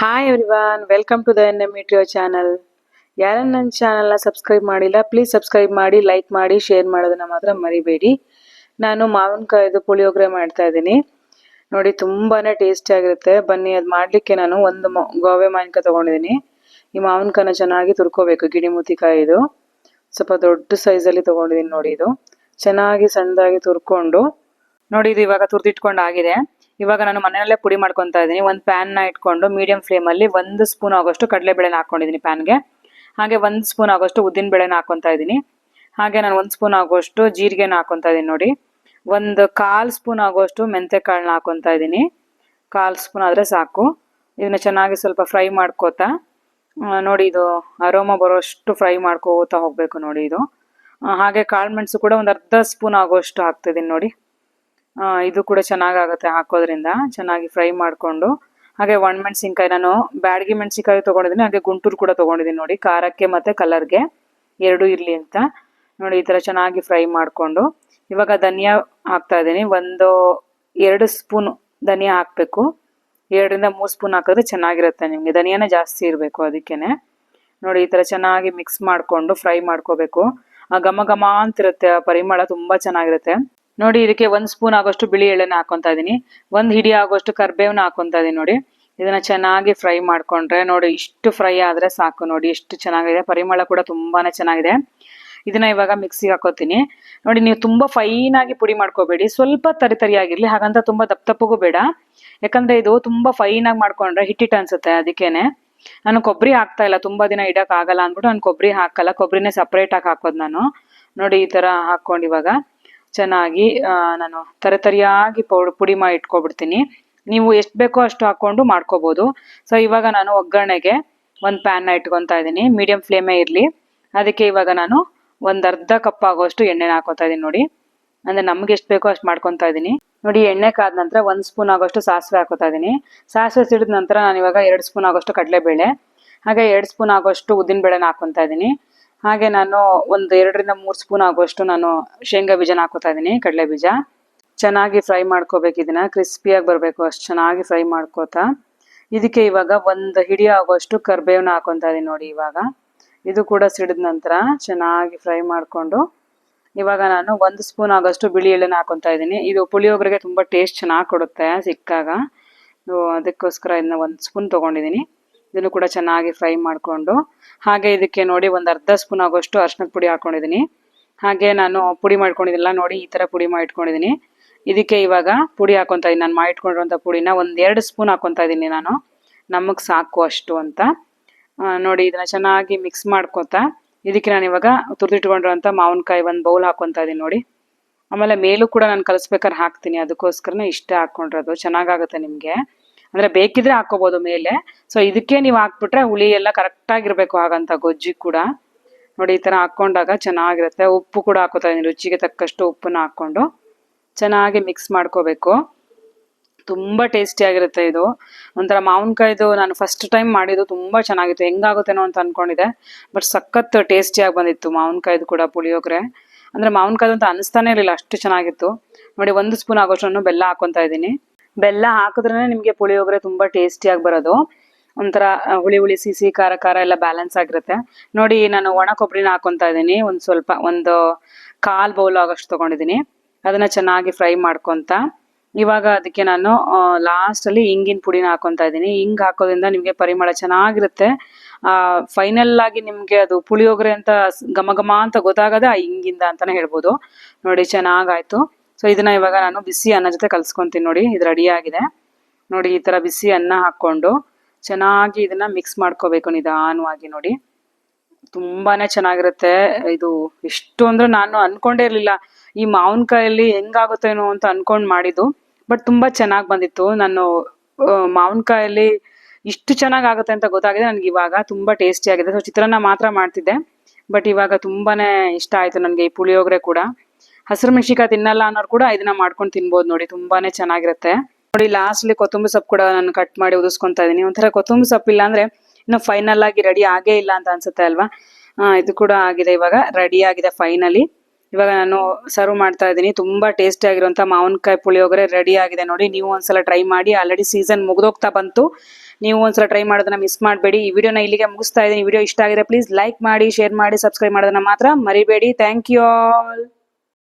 Hi everyone welcome to the N M ಇಟ್ರಿಯೋ channel ಯಾರನ್ನ ನನ್ನ ಚಾನಲ್ನ ಸಬ್ಸ್ಕ್ರೈಬ್ ಮಾಡಿಲ್ಲ ಪ್ಲೀಸ್ ಸಬ್ಸ್ಕ್ರೈಬ್ ಮಾಡಿ ಲೈಕ್ ಮಾಡಿ ಶೇರ್ ಮಾಡೋದನ್ನ ಮಾತ್ರ ಮರಿಬೇಡಿ. ನಾನು ಮಾವಿನಕಾಯ್ದು ಪುಳಿಯೋಗರೆ ಮಾಡ್ತಾ ಇದ್ದೀನಿ. ನೋಡಿ ತುಂಬಾ ಟೇಸ್ಟಿ ಆಗಿರುತ್ತೆ. ಬನ್ನಿ ಅದು ಮಾಡಲಿಕ್ಕೆ ನಾನು ಒಂದು ಗೋವೆ ಮಾವಿನಕಾಯಿ ತೊಗೊಂಡಿದ್ದೀನಿ. ಈ ಮಾವಿನಕಾಯಿನ ಚೆನ್ನಾಗಿ ತುರ್ಕೋಬೇಕು ಗಿಡಿಮೂತಿಕಾಯಿ ಇದು ಸ್ವಲ್ಪ ದೊಡ್ಡ ಸೈಜಲ್ಲಿ ತೊಗೊಂಡಿದ್ದೀನಿ ನೋಡಿ ಇದು. ಚೆನ್ನಾಗಿ ಸಣ್ಣದಾಗಿ ತುರ್ಕೊಂಡು ನೋಡಿ ಇದು ಇವಾಗ ತುರ್ದಿಟ್ಕೊಂಡು ಆಗಿದೆ ಇವಾಗ ನಾನು ಮನೆಯಲ್ಲೇ ಪುಡಿ ಮಾಡ್ಕೊತಾ ಇದ್ದೀನಿ. ಒಂದು ಪ್ಯಾನ್ನ ಇಟ್ಕೊಂಡು ಮೀಡಿಯಂ ಫ್ಲೇಮಲ್ಲಿ ಒಂದು ಸ್ಪೂನ್ ಆಗೋಷ್ಟು ಕಡಲೆಬೇಳೆನ ಹಾಕೊಂಡಿದ್ದೀನಿ ಪ್ಯಾನ್ಗೆ ಹಾಗೆ ಒಂದು ಸ್ಪೂನ್ ಆಗೋಷ್ಟು ಉದ್ದಿನ ಬೇಳೆನ ಹಾಕೊತಾ ಇದ್ದೀನಿ. ಹಾಗೆ ನಾನು ಒಂದು ಸ್ಪೂನ್ ಆಗೋಷ್ಟು ಜೀರಿಗೆನ ಹಾಕೊತಾ ಇದ್ದೀನಿ ನೋಡಿ. ಒಂದು ಕಾಲು ಸ್ಪೂನ್ ಆಗೋಷ್ಟು ಮೆಂತೆ ಕಾಳನ್ನ ಹಾಕೊತಾ ಇದ್ದೀನಿ. ಕಾಲು ಸ್ಪೂನ್ ಆದರೆ ಸಾಕು. ಇದನ್ನ ಚೆನ್ನಾಗಿ ಸ್ವಲ್ಪ ಫ್ರೈ ಮಾಡ್ಕೋತಾ ನೋಡಿ ಇದು ಅರೋಮ ಬರೋಷ್ಟು ಫ್ರೈ ಮಾಡ್ಕೋತಾ ಹೋಗಬೇಕು ನೋಡಿ ಇದು. ಹಾಗೆ ಕಾಳು ಮೆಣಸು ಕೂಡ ಒಂದು ಅರ್ಧ ಸ್ಪೂನ್ ಆಗೋಷ್ಟು ಹಾಕ್ತಿದ್ದೀನಿ ನೋಡಿ. ಇದು ಕೂಡ ಚೆನ್ನಾಗಾಗುತ್ತೆ ಹಾಕೋದ್ರಿಂದ. ಚೆನ್ನಾಗಿ ಫ್ರೈ ಮಾಡಿಕೊಂಡು. ಹಾಗೆ ಒಣ ಮೆಣಸಿನ್ಕಾಯಿ ನಾನು ಬ್ಯಾಡಗಿ ಮೆಣಸಿನ್ಕಾಯಿ ತೊಗೊಂಡಿದ್ದೀನಿ, ಹಾಗೆ ಗುಂಟೂರು ಕೂಡ ತೊಗೊಂಡಿದ್ದೀನಿ ನೋಡಿ. ಖಾರಕ್ಕೆ ಮತ್ತು ಕಲರ್ಗೆ ಎರಡೂ ಇರಲಿ ಅಂತ. ನೋಡಿ, ಈ ಥರ ಚೆನ್ನಾಗಿ ಫ್ರೈ ಮಾಡಿಕೊಂಡು. ಇವಾಗ ಧನಿಯಾ ಹಾಕ್ತಾ ಇದ್ದೀನಿ. ಒಂದು, ಎರಡು ಸ್ಪೂನ್ ಧನಿಯಾ ಹಾಕಬೇಕು. ಎರಡರಿಂದ ಮೂರು ಸ್ಪೂನ್ ಹಾಕಿದ್ರೆ ಚೆನ್ನಾಗಿರುತ್ತೆ ನಿಮಗೆ. ಧನಿಯಾನ ಜಾಸ್ತಿ ಇರಬೇಕು ಅದಕ್ಕೇ ನೋಡಿ, ಈ ಥರ ಚೆನ್ನಾಗಿ ಮಿಕ್ಸ್ ಮಾಡಿಕೊಂಡು, ಫ್ರೈ ಮಾಡ್ಕೋಬೇಕು. ಆ ಘಮ ಘಮ ಅಂತಿರುತ್ತೆ ಪರಿಮಳ, ತುಂಬ ಚೆನ್ನಾಗಿರುತ್ತೆ. ನೋಡಿ ಇದಕ್ಕೆ ಒಂದ್ ಸ್ಪೂನ್ ಆಗೋಷ್ಟು ಬಿಳಿ ಎಳ್ಳೆನ ಹಾಕೊಂತ ಇದೀನಿ. ಒಂದ್ ಹಿಡಿ ಆಗೋಷ್ಟು ಕರ್ಬೇವ್ನ ಹಾಕೊಂತ ಇದೀನಿ ನೋಡಿ. ಇದನ್ನ ಚೆನ್ನಾಗಿ ಫ್ರೈ ಮಾಡ್ಕೊಂಡ್ರೆ ನೋಡಿ ಇಷ್ಟು ಫ್ರೈ ಆದ್ರೆ ಸಾಕು ನೋಡಿ ಎಷ್ಟು ಚೆನ್ನಾಗಿದೆ. ಪರಿಮಳ ಕೂಡ ತುಂಬಾನೇ ಚೆನ್ನಾಗಿದೆ. ಇದನ್ನ ಇವಾಗ ಮಿಕ್ಸಿಗೆ ಹಾಕೋತೀನಿ. ನೋಡಿ ನೀವು ತುಂಬಾ ಫೈನ್ ಆಗಿ ಪುಡಿ ಮಾಡ್ಕೋಬೇಡಿ. ಸ್ವಲ್ಪ ತರಿ ತರಿಯಾಗಿರ್ಲಿ ಹಾಗಂತ ತುಂಬಾ ದಪ್ಪ ದಪ್ಪಗೂ ಬೇಡ. ಯಾಕಂದ್ರೆ ಇದು ತುಂಬಾ ಫೈನ್ ಆಗಿ ಮಾಡ್ಕೊಂಡ್ರೆ ಹಿಟ್ಟಿಟ್ಟು ಅನ್ಸುತ್ತೆ ಅದಕ್ಕೇನೆ. ನಾನು ಕೊಬ್ಬರಿ ಹಾಕ್ತಾ ಇಲ್ಲ, ತುಂಬಾ ದಿನ ಇಡಕ್ ಆಗಲ್ಲ ಅಂದ್ಬಿಟ್ಟು ನಾನು ಕೊಬ್ಬರಿ ಹಾಕಲ್ಲ. ಕೊಬ್ಬರಿನೇ ಸಪ್ರೇಟ್ ಆಗಿ ಹಾಕೋದು ನಾನು. ನೋಡಿ ಈ ತರ ಹಾಕೊಂಡು ಇವಾಗ. ಚೆನ್ನಾಗಿ ನಾನು ತರತರಿಯಾಗಿ ಪೌಡ್, ಪುಡಿ ಮಾಡಿ ಇಟ್ಕೊಬಿಡ್ತೀನಿ. ನೀವು ಎಷ್ಟು ಬೇಕೋ ಅಷ್ಟು ಹಾಕೊಂಡು ಮಾಡ್ಕೋಬಹುದು ಸೊ ಇವಾಗ ನಾನು ಒಗ್ಗರಣೆಗೆ ಒಂದು ಪ್ಯಾನ್ನ ಇಟ್ಕೊತಾ ಇದ್ದೀನಿ. ಮೀಡಿಯಂ ಫ್ಲೇಮೇ ಇರಲಿ. ಅದಕ್ಕೆ ಇವಾಗ ನಾನು ಒಂದು ಅರ್ಧ ಕಪ್ ಆಗೋಷ್ಟು ಎಣ್ಣೆನ ಹಾಕೋತಾ ಇದ್ದೀನಿ ನೋಡಿ. ಅಂದ್ರೆ ನಮ್ಗೆ ಎಷ್ಟು ಬೇಕೋ ಅಷ್ಟು ಮಾಡ್ಕೊತಾ ಇದ್ದೀನಿ. ನೋಡಿ, ಎಣ್ಣೆ ಕಾದ ನಂತರ ಒಂದು ಸ್ಪೂನ್ ಆಗೋಷ್ಟು ಸಾಸಿವೆ ಹಾಕೋತಾ ಇದ್ದೀನಿ. ಸಾಸಿವೆ ಸಿಡಿದ ನಂತರ ನಾನು ಇವಾಗ ಎರಡು ಸ್ಪೂನ್ ಆಗೋಷ್ಟು ಕಡಲೆಬೇಳೆ. ಹಾಗೆ ಎರಡು ಸ್ಪೂನ್ ಆಗೋಷ್ಟು ಉದ್ದಿನ ಬೇಳೆನ ಹಾಕೊತಾ ಇದ್ದೀನಿ. ಹಾಗೆ ನಾನು ಒಂದು ಎರಡರಿಂದ ಮೂರು ಸ್ಪೂನ್ ಆಗುವಷ್ಟು ನಾನು ಶೇಂಗಾ ಬೀಜನ ಹಾಕೋತಾ ಇದ್ದೀನಿ, ಕಡಲೆ ಬೀಜ. ಚೆನ್ನಾಗಿ ಫ್ರೈ ಮಾಡ್ಕೋಬೇಕು ಇದನ್ನ ಕ್ರಿಸ್ಪಿಯಾಗಿ ಬರಬೇಕು, ಅಷ್ಟು ಚೆನ್ನಾಗಿ ಫ್ರೈ ಮಾಡ್ಕೋತಾ. ಇದಕ್ಕೆ ಇವಾಗ ಒಂದು ಹಿಡಿ ಆಗೋಷ್ಟು ಕರ್ಬೇವನ್ನ ಹಾಕೊತಾ ಇದೀನಿ ನೋಡಿ ಇವಾಗ. ಇದು ಕೂಡ ಸಿಡಿದ ನಂತರ ಚೆನ್ನಾಗಿ ಫ್ರೈ ಮಾಡಿಕೊಂಡು, ಇವಾಗ ನಾನು ಒಂದು ಸ್ಪೂನ್ ಆಗೋಷ್ಟು ಬಿಳಿ ಎಳ್ಳೆನ ಹಾಕೊತಾ ಇದ್ದೀನಿ. ಇದು ಪುಳಿಯೋಗರೆಗೆ ತುಂಬ ಟೇಸ್ಟ್ ಚೆನ್ನಾಗಿ ಕೊಡುತ್ತೆ, ಸಿಕ್ಕಾಗ. ಅದಕ್ಕೋಸ್ಕರ ಇದನ್ನ ಒಂದು ಸ್ಪೂನ್ ತೊಗೊಂಡಿದ್ದೀನಿ. ಇದನ್ನು ಕೂಡ ಚೆನ್ನಾಗಿ ಫ್ರೈ ಮಾಡಿಕೊಂಡು, ಹಾಗೆ ಇದಕ್ಕೆ ನೋಡಿ ಒಂದು ಅರ್ಧ ಸ್ಪೂನ್ ಆಗೋಷ್ಟು ಅರ್ಶಿನದ ಪುಡಿ ಹಾಕೊಂಡಿದ್ದೀನಿ. ಹಾಗೆ ನಾನು ಪುಡಿ ಮಾಡ್ಕೊಂಡಿದ್ದಿಲ್ಲ ನೋಡಿ ಈ ಥರ ಪುಡಿ ಮಾಡಿಟ್ಕೊಂಡಿದ್ದೀನಿ. ಇದಕ್ಕೆ ಇವಾಗ ಪುಡಿ ಹಾಕೊತಾ ಇದ್ದೀನಿ. ನಾನು ಮಾಡಿಟ್ಕೊಂಡಿರುವಂಥ ಪುಡಿನ ಒಂದು ಎರಡು ಸ್ಪೂನ್ ಹಾಕೊತಾ ಇದ್ದೀನಿ ನಾನು. ನಮಗೆ ಸಾಕು ಅಷ್ಟು ಅಂತ. ನೋಡಿ ಇದನ್ನ ಚೆನ್ನಾಗಿ ಮಿಕ್ಸ್ ಮಾಡ್ಕೊತಾ, ಇದಕ್ಕೆ ನಾನು ಇವಾಗ ತುರಿದಿಟ್ಕೊಂಡಿರುವಂಥ ಮಾವಿನಕಾಯಿ ಒಂದು ಬೌಲ್ ಹಾಕೊತಾ ಇದ್ದೀನಿ ನೋಡಿ. ಆಮೇಲೆ ಮೇಲೂ ಕೂಡ ನಾನು ಕಲಿಸ್ಬೇಕಾದ್ರೆ ಹಾಕ್ತೀನಿ. ಅದಕ್ಕೋಸ್ಕರನೇ ಇಷ್ಟ ಹಾಕ್ಕೊಂಡಿರೋದು ಚೆನ್ನಾಗಾಗುತ್ತೆ ನಿಮಗೆ. ಅಂದ್ರೆ ಬೇಕಿದ್ರೆ ಹಾಕೋಬಹುದು ಮೇಲೆ. ಸೊ ಇದಕ್ಕೆ ನೀವು ಹಾಕ್ಬಿಟ್ರೆ ಹುಳಿ ಎಲ್ಲ ಕರೆಕ್ಟಾಗಿರ್ಬೇಕು ಹಾಗಂತ ಗೊಜ್ಜಿ ಕೂಡ. ನೋಡಿ, ಈ ತರ ಹಾಕೊಂಡಾಗ ಚೆನ್ನಾಗಿರುತ್ತೆ. ಉಪ್ಪು ಕೂಡ ಹಾಕೋತಾ ರುಚಿಗೆ ತಕ್ಕಷ್ಟು ಉಪ್ಪನ್ನ ಹಾಕೊಂಡು ಚೆನ್ನಾಗಿ ಮಿಕ್ಸ್ ಮಾಡ್ಕೋಬೇಕು. ತುಂಬ ಟೇಸ್ಟಿಯಾಗಿರುತ್ತೆ ಇದು. ಒಂಥರ ಮಾವಿನಕಾಯ್ದು ನಾನು ಫಸ್ಟ್ ಟೈಮ್ ಮಾಡಿದ್ದು ತುಂಬ ಚೆನ್ನಾಗಿತ್ತು. ಹೆಂಗಾಗುತ್ತೇನೋ ಅಂತ ಅನ್ಕೊಂಡಿದ್ದೆ. ಬಟ್ ಸಖತ್ ಟೇಸ್ಟಿಯಾಗಿ ಬಂದಿತ್ತು ಮಾವಿನಕಾಯ್ದು ಕೂಡ ಪುಳಿಯೋಗರೆ. ಅಂದರೆ ಮಾವಿನಕಾಯ್ದು ಅಂತ ಅನಿಸ್ತಾನೆ ಇರಲಿಲ್ಲ, ಅಷ್ಟು ಚೆನ್ನಾಗಿತ್ತು. ನೋಡಿ, ಒಂದು ಸ್ಪೂನ್ ಆಗೋಷ್ಟು ಬೆಲ್ಲ ಹಾಕೊತಾ ಇದ್ದೀನಿ. ಬೆಲ್ಲ ಹಾಕಿದ್ರೆ ನಿಮಗೆ ಪುಳಿಯೋಗರೆ ತುಂಬ ಟೇಸ್ಟಿಯಾಗಿ ಬರೋದು. ಒಂಥರ ಹುಳಿ ಹುಳಿ, ಸಿಹಿ ಖಾರ ಖಾರ ಎಲ್ಲ ಬ್ಯಾಲೆನ್ಸ್ ಆಗಿರುತ್ತೆ. ನೋಡಿ, ನಾನು ಒಣ ಕೊಬ್ಬರಿನ ಹಾಕೊಂತ ಇದ್ದೀನಿ. ಒಂದು ಸ್ವಲ್ಪ, ಒಂದು ಕಾಲ್ ಬೌಲ್ ಆಗೋಷ್ಟು ತೊಗೊಂಡಿದ್ದೀನಿ. ಅದನ್ನ ಚೆನ್ನಾಗಿ ಫ್ರೈ ಮಾಡ್ಕೊತ. ಇವಾಗ ಅದಕ್ಕೆ ನಾನು ಲಾಸ್ಟಲ್ಲಿ ಹಿಂಗಿನ ಪುಡಿನ ಹಾಕೊತಾ ಇದ್ದೀನಿ. ಹಿಂಗ್ ಹಾಕೋದ್ರಿಂದ ನಿಮಗೆ ಪರಿಮಳ ಚೆನ್ನಾಗಿರುತ್ತೆ. ಫೈನಲ್ ಆಗಿ ನಿಮಗೆ ಅದು ಪುಳಿಯೋಗರೆ ಅಂತ ಘಮ ಘಮ ಅಂತ ಗೊತ್ತಾಗದೆ ಆ ಹಿಂಗಿಂದ ಅಂತಾನೆ ಹೇಳ್ಬೋದು. ನೋಡಿ, ಚೆನ್ನಾಗಾಯ್ತು. ಸೊ ಇದನ್ನ ಇವಾಗ ನಾನು ಬಿಸಿ ಅನ್ನ ಜೊತೆ ಕಲ್ಸ್ಕೊಂತೀನಿ ನೋಡಿ, ಇದು ರೆಡಿ ಆಗಿದೆ. ನೋಡಿ, ಈ ತರ ಬಿಸಿ ಅನ್ನ ಹಾಕೊಂಡು ಚೆನ್ನಾಗಿ ಇದನ್ನ ಮಿಕ್ಸ್ ಮಾಡ್ಕೋಬೇಕು ನಿಧಾನವಾಗಿ ನೋಡಿ. ತುಂಬಾನೇ ಚೆನ್ನಾಗಿರುತ್ತೆ. ಇದು ಎಷ್ಟು ಅಂದ್ರೆ ನಾನು ಅನ್ಕೊಂಡೇ ಇರ್ಲಿಲ್ಲ, ಈ ಮಾವಿನಕಾಯಲ್ಲಿ ಹೆಂಗಾಗುತ್ತೇನೋ ಅಂತ ಅನ್ಕೊಂಡ್ ಮಾಡಿದ್ದು ಬಟ್ ತುಂಬಾ ಚೆನ್ನಾಗಿ ಬಂದಿತ್ತು. ನಾನು ಮಾವಿನಕಾಯಲ್ಲಿ ಇಷ್ಟು ಚೆನ್ನಾಗಿ ಆಗುತ್ತೆ ಅಂತ ಗೊತ್ತಾಗಿದೆ. ನನಗೆ ಇವಾಗ ತುಂಬಾ ಟೇಸ್ಟಿ ಆಗಿದೆ. ಸೊ ಚಿತ್ರಾನ್ನ ಮಾತ್ರ ಮಾಡ್ತಿದ್ದೆ ಬಟ್ ಇವಾಗ ತುಂಬಾನೇ ಇಷ್ಟ ಆಯ್ತು ನನಗೆ ಈ ಪುಳಿಯೋಗರೆ ಕೂಡ. ಹಸಿರು ಮೆಣಸಿಕಾಯಿ ತಿನ್ನಲ್ಲ ಅನ್ನೋರು ಕೂಡ ಇದನ್ನ ಮಾಡ್ಕೊಂಡು ತಿನ್ಬೋದು ನೋಡಿ, ತುಂಬಾನೇ ಚೆನ್ನಾಗಿರುತ್ತೆ. ನೋಡಿ ಲಾಸ್ಟ್ಲಿ ಕೊತ್ತಂಬರಿ ಸೊಪ್ಪು ಕೂಡ ನಾನು ಕಟ್ ಮಾಡಿ ಉದಿಸ್ಕೊಂತಾ ಇದೀನಿ ಒಂಥರ ಕೊತ್ತಂಬರಿ ಸೊಪ್ಪು ಇಲ್ಲ ಅಂದ್ರೆ ಇನ್ನು ಫೈನಲ್ ಆಗಿ ರೆಡಿ ಆಗೇ ಇಲ್ಲ ಅಂತ ಅನ್ಸುತ್ತೆ ಅಲ್ವಾ? ಇದು ಕೂಡ ಆಗಿದೆ ಇವಾಗ ರೆಡಿ ಆಗಿದೆ ಫೈನಲಿ ಇವಾಗ ನಾನು ಸರ್ವ್ ಮಾಡ್ತಾ ಇದ್ದೀನಿ. ತುಂಬಾ ಟೇಸ್ಟಿ ಆಗಿರುವಂತ ಮಾವಿನಕಾಯಿ ಪುಳಿಯೋಗರೆ ರೆಡಿ ಆಗಿದೆ ನೋಡಿ. ನೀವು ಒಂದ್ಸಲ ಟ್ರೈ ಮಾಡಿ ಆಲ್ರೆಡಿ ಸೀಸನ್ ಮುಗ್ದೋಗ್ತಾ ಬಂತು. ನೀವು ಒಂದ್ಸಲ ಟ್ರೈ ಮಾಡೋದನ್ನ ಮಿಸ್ ಮಾಡಬೇಡಿ. ಈ ವಿಡಿಯೋನ ಇಲ್ಲಿಗೆ ಮುಗಿಸ್ತಾ ಇದ್ದೀನಿ. ವಿಡಿಯೋ ಇಷ್ಟ ಆಗಿದೆ ಪ್ಲೀಸ್ ಲೈಕ್ ಮಾಡಿ ಶೇರ್ ಮಾಡಿ ಸಬ್ಸ್ಕ್ರೈಬ್ ಮಾಡೋದನ್ನ ಮಾತ್ರ ಮರಿಬೇಡಿ. Thank you all